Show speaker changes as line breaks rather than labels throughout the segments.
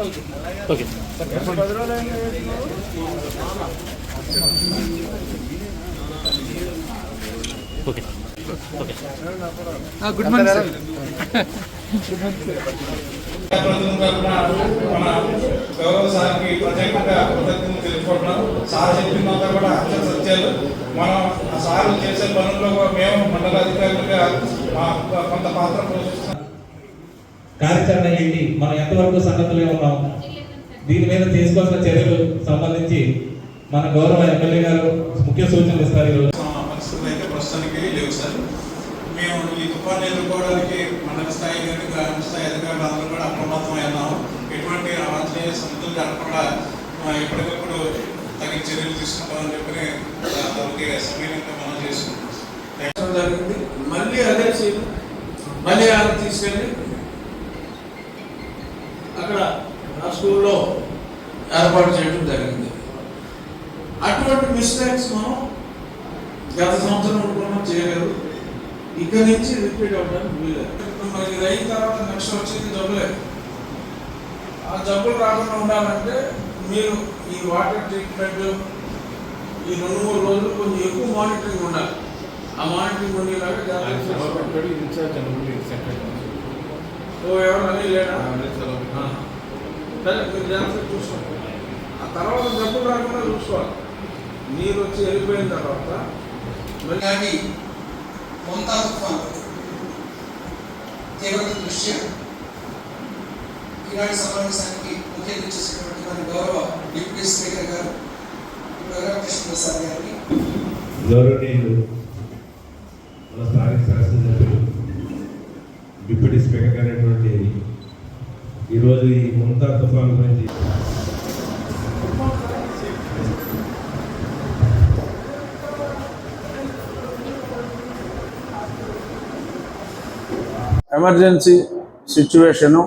Okay. Okay. Okay.
Good morning sir.
మన గౌరవ సార్కి ప్రత్యేకంగా కృతజ్ఞతలు తెలుపుకుంటున్నాం సార్. చెప్పిందంతా కూడా అక్షర సత్యాలు మనం ఆ సార్ చేసే పనుల్లో కూడా మేము మండల అధికారులుగా మా కొంత పాత్ర పోషిస్తున్నాం
కార్యాచరణ ఏంటి? మనం ఎంతవరకు సన్నద్ధులే ఉన్నాం? దీని మీద తీసుకోవాల్సిన చర్యలు సంబంధించి మన గౌరవ ఎమ్మెల్యే గారు ముఖ్య సూచనలు ఇస్తారు ఈరోజు.
పరిస్థితులు అయితే ప్రస్తుతానికి లేవు సార్. మేము ఈ తుఫాను ఎదుర్కోవడానికి మండల స్థాయి కానీ గ్రామ స్థాయి అధికారులు అందరూ కూడా అప్రమత్తమై ఉన్నాము. ఎటువంటి అవాంఛనీయ సంగతులు జరగకుండా ఎప్పటికప్పుడు తగిన చర్యలు తీసుకుంటామని చెప్పి దానికి సమయంగా మనం చేసుకుంటాం
జరిగింది మళ్ళీ అదే సీన్ మళ్ళీ ఆయన తీసుకెళ్ళి అక్కడ నా స్కూల్లో ఏర్పాటు చేయడం జరిగింది. అటువంటి మిస్టేక్స్ మనం గత సంవత్సరం అనుకున్నాం చేయలేదు. ఇక్కడి నుంచి రిపీట్ అవ్వడానికి వీలేదు మరి ఇది అయిన తర్వాత నెక్స్ట్ వచ్చేది జబ్బులే ఆ జబ్బులు రాకుండా ఉండాలంటే మీరు ఈ వాటర్ ట్రీట్మెంట్ ఈ రెండు మూడు రోజులు కొంచెం ఎక్కువ మానిటరింగ్ ఉండాలి. ఆ మానిటరింగ్ ఉండేలాగా జాగ్రత్త ఓ ఎవరు లేడా. సరే మీరు జాగ్రత్త చూసుకోండి. ఆ తర్వాత జబ్బులు రాకుండా చూసుకోవాలి. నీరు వచ్చి వెళ్ళిపోయిన తర్వాత మళ్ళీ
కొంత తుఫాను తీవ్రత దృష్ట్యా ఈనాటి సమావేశానికి ముఖ్య అతిథి చేసినటువంటి మన గౌరవ డిప్యూటీ స్పీకర్ గారు రఘురామకృష్ణ ప్రసాద్ గారికి
గౌరవనీయులు మన స్థానిక శాసనసభ్యులు డిప్యూటీ స్పీకర్ ఈరోజు ఈ ముంతా తుఫాన్ గురించి.
ఎమర్జెన్సీ సిచ్యువేషను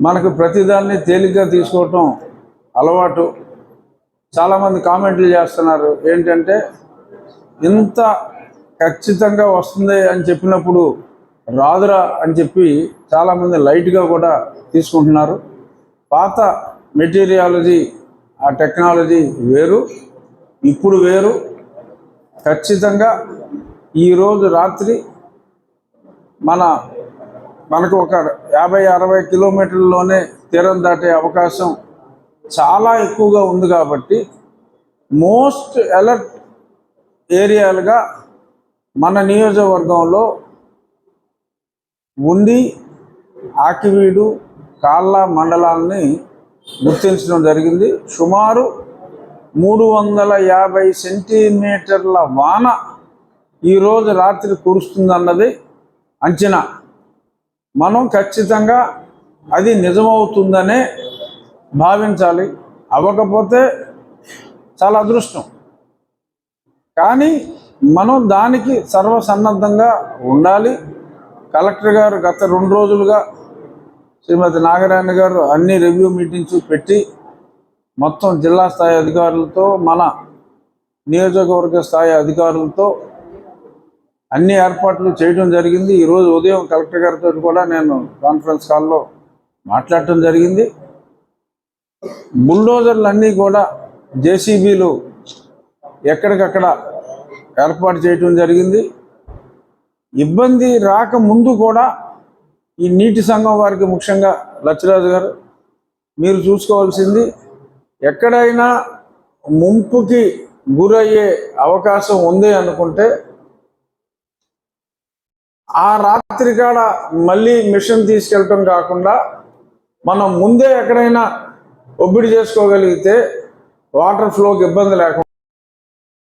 మనకు ప్రతిదాన్ని తేలిగ్గా తీసుకోవటం అలవాటు. చాలామంది కామెంట్లు చేస్తున్నారు ఏంటంటే ఇంత ఖచ్చితంగా వస్తుంది అని చెప్పినప్పుడు రాదురా అని చెప్పి చాలామంది లైట్గా కూడా తీసుకుంటున్నారు. పాత మెటీరియాలజీ ఆ టెక్నాలజీ వేరు ఇప్పుడు వేరు. ఖచ్చితంగా ఈరోజు రాత్రి మన మనకు ఒక యాభై అరవై కిలోమీటర్లలోనే తీరం దాటే అవకాశం చాలా ఎక్కువగా ఉంది కాబట్టి మోస్ట్ అలర్ట్ ఏరియాలుగా మన నియోజకవర్గంలో ఉండి ఆకివీడు కాళ్ళ మండలాల్ని గుర్తించడం జరిగింది. సుమారు మూడు వందల యాభై సెంటీమీటర్ల వాన ఈరోజు రాత్రి కురుస్తుందన్నది అంచనా. మనం ఖచ్చితంగా అది నిజమవుతుందనే భావించాలి. అవ్వకపోతే చాలా అదృష్టం. కానీ మనం దానికి సర్వసన్నద్ధంగా ఉండాలి. కలెక్టర్ గారు గత రెండు రోజులుగా శ్రీమతి నాగరాయణ గారు అన్ని రివ్యూ మీటింగ్స్ పెట్టి మొత్తం జిల్లా స్థాయి అధికారులతో మన నియోజకవర్గ స్థాయి అధికారులతో అన్ని ఏర్పాట్లు చేయడం జరిగింది. ఈరోజు ఉదయం కలెక్టర్ గారితో కూడా నేను కాన్ఫరెన్స్ కాల్లో మాట్లాడటం జరిగింది. బుల్డోజర్లు అన్నీ కూడా జేసీబీలు ఎక్కడికక్కడ ఏర్పాటు చేయటం జరిగింది. ఇబ్బంది రాకముందు కూడా ఈ నీటి సంఘం వారికి ముఖ్యంగా లచ్చరాజు గారు మీరు చూసుకోవాల్సింది ఎక్కడైనా ముంపుకి గురయ్యే అవకాశం ఉంది అనుకుంటే ఆ రాత్రి కాడ మళ్ళీ మిషన్ తీసుకెళ్ళటం కాకుండా మనం ముందే ఎక్కడైనా ఒబ్బిడి చేసుకోగలిగితే వాటర్ ఫ్లోకి ఇబ్బంది లేకుండా